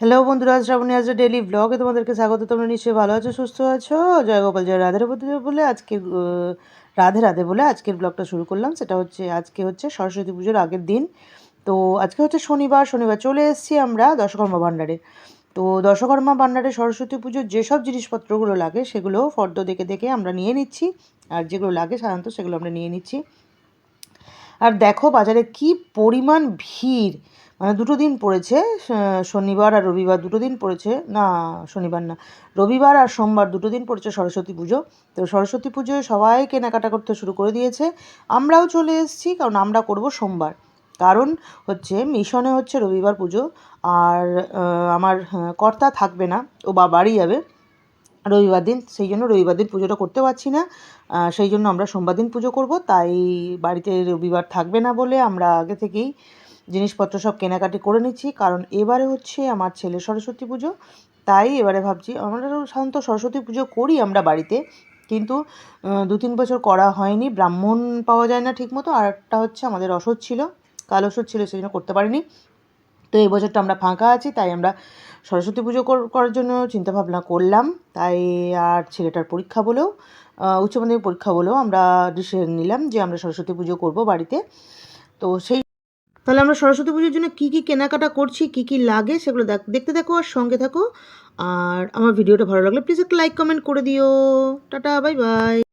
Hello বন্ধুরা শ্রাবণী আজ daily ব্লগে তোমাদেরকে স্বাগত। তোমরা নিশ্চয়ই ভালো আছো, সুস্থ আছো? জয় গোপাল, জয় রাধে রাধে বলে আজকে রাধে রাধে বলে আজকের ব্লগটা শুরু করলাম। সেটা হচ্ছে, আজকে হচ্ছে সরস্বতী পুজোর আগের দিন। তো আজকে হচ্ছে শনিবার শনিবার চলে এসেছি আমরা দশকর্মা ভাণ্ডারে। তো দশকর্মা ভাণ্ডারে সরস্বতী পুজোর যেসব জিনিসপত্রগুলো লাগে, সেগুলো ফর্দ দেখে দেখে আমরা নিয়ে নিচ্ছি। আর যেগুলো লাগে সাধারণত সেগুলো আমরা নিয়ে নিচ্ছি। আর দেখো বাজারে কি পরিমাণ ভিড়। মানে দুটো দিন পড়েছে শনিবার আর রবিবার দুটো দিন পড়েছে। না, শনিবার না, রবিবার আর সোমবার দুটো দিন পড়েছে সরস্বতী পুজো। তো সরস্বতী পুজোয় সবাই কেনাকাটা করতে শুরু করে দিয়েছে। আমরাও চলে এসেছি, কারণ আমরা করব সোমবার। কারণ হচ্ছে, মিশনে হচ্ছে রবিবার পুজো। আর আমার কর্তা থাকবে না, ও বা, বাড়ি যাবে। রবিবার দিন, সেই জন্য রবিবার দিন পুজোটা করতে পারছি না। সেই জন্য আমরা সোমবার দিন পুজো করব। তাই বাড়িতে রবিবার থাকবে না বলে আমরা আগে থেকেই জিনিসপত্র সব কেনাকাটি করে নিচ্ছি। কারণ এবারে হচ্ছে আমার ছেলে সরস্বতী পুজো, তাই এবারে ভাবছি আমরা সাধারণত সরস্বতী পুজো করি আমরা বাড়িতে। কিন্তু দু তিন বছর করা হয়নি, ব্রাহ্মণ পাওয়া যায় না ঠিকমতো। আর একটা হচ্ছে আমাদের অসৎ ছিল, কাল অসৎ ছিল, সেই জন্য করতে পারিনি। তো এই বছরটা আমরা ফাঁকা আছি, তাই আমরা সরস্বতী পুজো করার জন্য চিন্তা ভাবনা করলাম। তাই আর ছেলেটার পরীক্ষা বলেও উচ্চ মাধ্যমিক পরীক্ষা বলেও আমরা ডিসিশন নিলাম যে আমরা সরস্বতী পুজো করব বাড়িতে। তো সেই তাহলে আমরা সরস্বতী পুজোর জন্য কী কী কেনাকাটা করছি, কী কী লাগে সেগুলো দেখ- দেখতে থাকো আর সঙ্গে থাকো। আর আমার ভিডিওটা ভালো লাগলে প্লিজ একটা লাইক কমেন্ট করে দিও। Tata bye bye